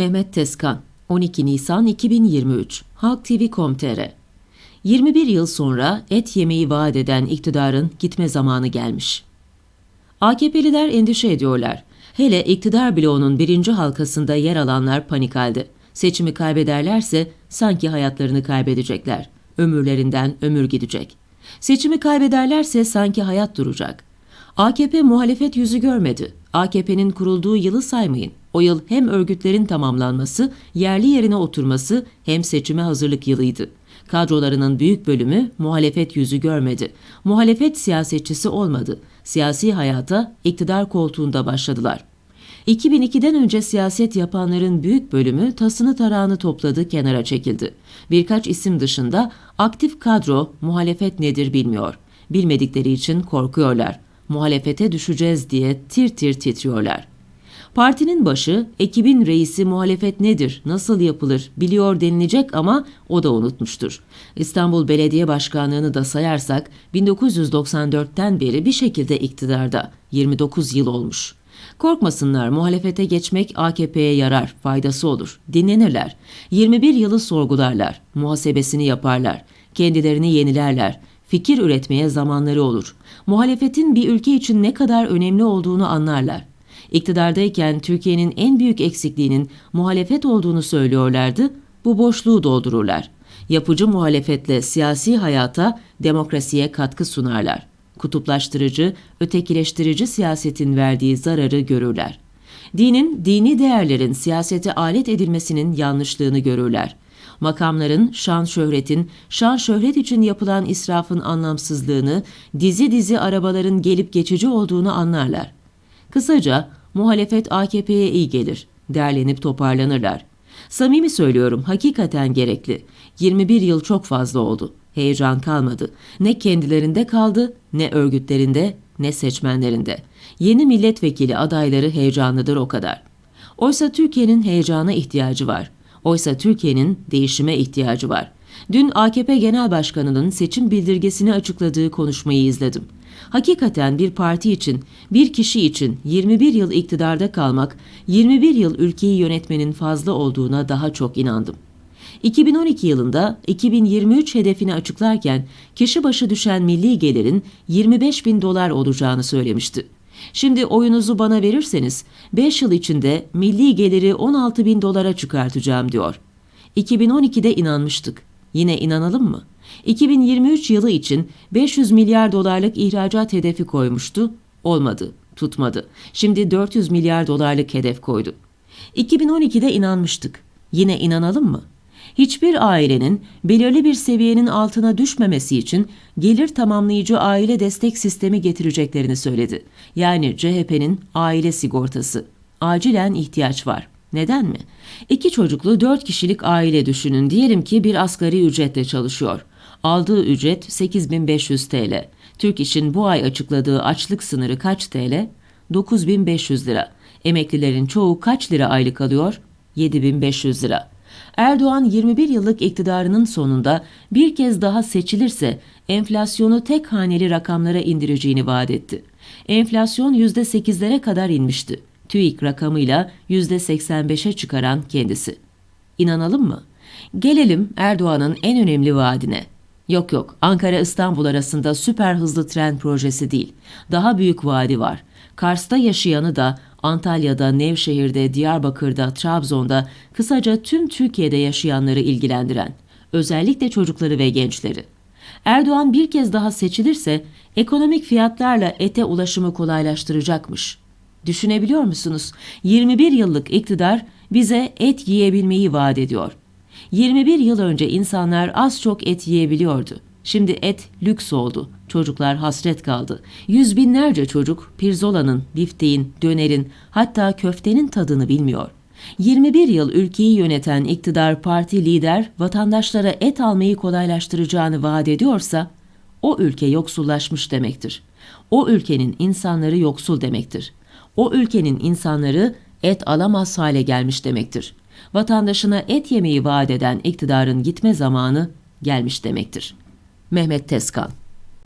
Mehmet Tezkan 12 Nisan 2023 Halk TV.com.tr 21 yıl sonra et yemeği vaat eden iktidarın gitme zamanı gelmiş. AKP'liler endişe ediyorlar. Hele iktidar bloğunun birinci halkasında yer alanlar panik halde. Seçimi kaybederlerse sanki hayatlarını kaybedecekler. Ömürlerinden ömür gidecek. Seçimi kaybederlerse sanki hayat duracak. AKP muhalefet yüzü görmedi. AKP'nin kurulduğu yılı saymayın. O yıl hem örgütlerin tamamlanması, yerli yerine oturması hem seçime hazırlık yılıydı. Kadrolarının büyük bölümü muhalefet yüzü görmedi. Muhalefet siyasetçisi olmadı. Siyasi hayata iktidar koltuğunda başladılar. 2002'den önce siyaset yapanların büyük bölümü tasını tarağını topladı, kenara çekildi. Birkaç isim dışında aktif kadro muhalefet nedir bilmiyor. Bilmedikleri için korkuyorlar. Muhalefete düşeceğiz diye tir tir titriyorlar. Partinin başı, ekibin reisi muhalefet nedir, nasıl yapılır biliyor denilecek ama o da unutmuştur. İstanbul Belediye Başkanlığı'nı da sayarsak 1994'ten beri bir şekilde iktidarda 29 yıl olmuş. Korkmasınlar muhalefete geçmek AKP'ye yarar, faydası olur. Dinlenirler. 21 yılı sorgularlar, muhasebesini yaparlar, kendilerini yenilerler, fikir üretmeye zamanları olur. Muhalefetin bir ülke için ne kadar önemli olduğunu anlarlar. İktidardayken Türkiye'nin en büyük eksikliğinin muhalefet olduğunu söylüyorlardı, bu boşluğu doldururlar. Yapıcı muhalefetle siyasi hayata, demokrasiye katkı sunarlar. Kutuplaştırıcı, ötekileştirici siyasetin verdiği zararı görürler. Dinin, dini değerlerin siyasete alet edilmesinin yanlışlığını görürler. Makamların, şan şöhretin, şan şöhret için yapılan israfın anlamsızlığını, dizi dizi arabaların gelip geçici olduğunu anlarlar. Kısaca muhalefet AKP'ye iyi gelir. Derlenip toparlanırlar. Samimi söylüyorum hakikaten gerekli. 21 yıl çok fazla oldu. Heyecan kalmadı. Ne kendilerinde kaldı, ne örgütlerinde, ne seçmenlerinde. Yeni milletvekili adayları heyecanlıdır o kadar. Oysa Türkiye'nin heyecana ihtiyacı var. Oysa Türkiye'nin değişime ihtiyacı var. Dün AKP Genel Başkanı'nın seçim bildirgesini açıkladığı konuşmayı izledim. Hakikaten bir parti için, bir kişi için 21 yıl iktidarda kalmak, 21 yıl ülkeyi yönetmenin fazla olduğuna daha çok inandım. 2012 yılında 2023 hedefini açıklarken kişi başı düşen milli gelirin 25 bin dolar olacağını söylemişti. Şimdi oyunuzu bana verirseniz 5 yıl içinde milli geliri 16 bin dolara çıkartacağım diyor. 2012'de inanmıştık. Yine inanalım mı? 2023 yılı için 500 milyar dolarlık ihracat hedefi koymuştu. Olmadı, tutmadı. Şimdi 400 milyar dolarlık hedef koydu. 2012'de inanmıştık. Yine inanalım mı? Hiçbir ailenin belirli bir seviyenin altına düşmemesi için gelir tamamlayıcı aile destek sistemi getireceklerini söyledi. Yani CHP'nin aile sigortası. Acilen ihtiyaç var. Neden mi? İki çocuklu dört kişilik aile düşünün. Diyelim ki bir asgari ücretle çalışıyor. Aldığı ücret 8500 TL. Türk İş'in bu ay açıkladığı açlık sınırı kaç TL? 9500 lira. Emeklilerin çoğu kaç lira aylık alıyor? 7500 lira. Erdoğan 21 yıllık iktidarının sonunda bir kez daha seçilirse enflasyonu tek haneli rakamlara indireceğini vaat etti. Enflasyon %8'lere kadar inmişti. TÜİK rakamıyla %85'e çıkaran kendisi. İnanalım mı? Gelelim Erdoğan'ın en önemli vaadine. Yok yok Ankara-İstanbul arasında süper hızlı tren projesi değil. Daha büyük vaadi var. Kars'ta yaşayanı da Antalya'da, Nevşehir'de, Diyarbakır'da, Trabzon'da, kısaca tüm Türkiye'de yaşayanları ilgilendiren, özellikle çocukları ve gençleri. Erdoğan bir kez daha seçilirse ekonomik fiyatlarla ete ulaşımı kolaylaştıracakmış. Düşünebiliyor musunuz? 21 yıllık iktidar bize et yiyebilmeyi vaat ediyor. 21 yıl önce insanlar az çok et yiyebiliyordu. Şimdi et lüks oldu. Çocuklar hasret kaldı. Yüz binlerce çocuk pirzolanın, bifteğin, dönerin hatta köftenin tadını bilmiyor. 21 yıl ülkeyi yöneten iktidar parti lider vatandaşlara et almayı kolaylaştıracağını vaat ediyorsa o ülke yoksullaşmış demektir. O ülkenin insanları yoksul demektir. O ülkenin insanları et alamaz hale gelmiş demektir. Vatandaşına et yemeyi vaat eden iktidarın gitme zamanı gelmiş demektir. Mehmet Tezkan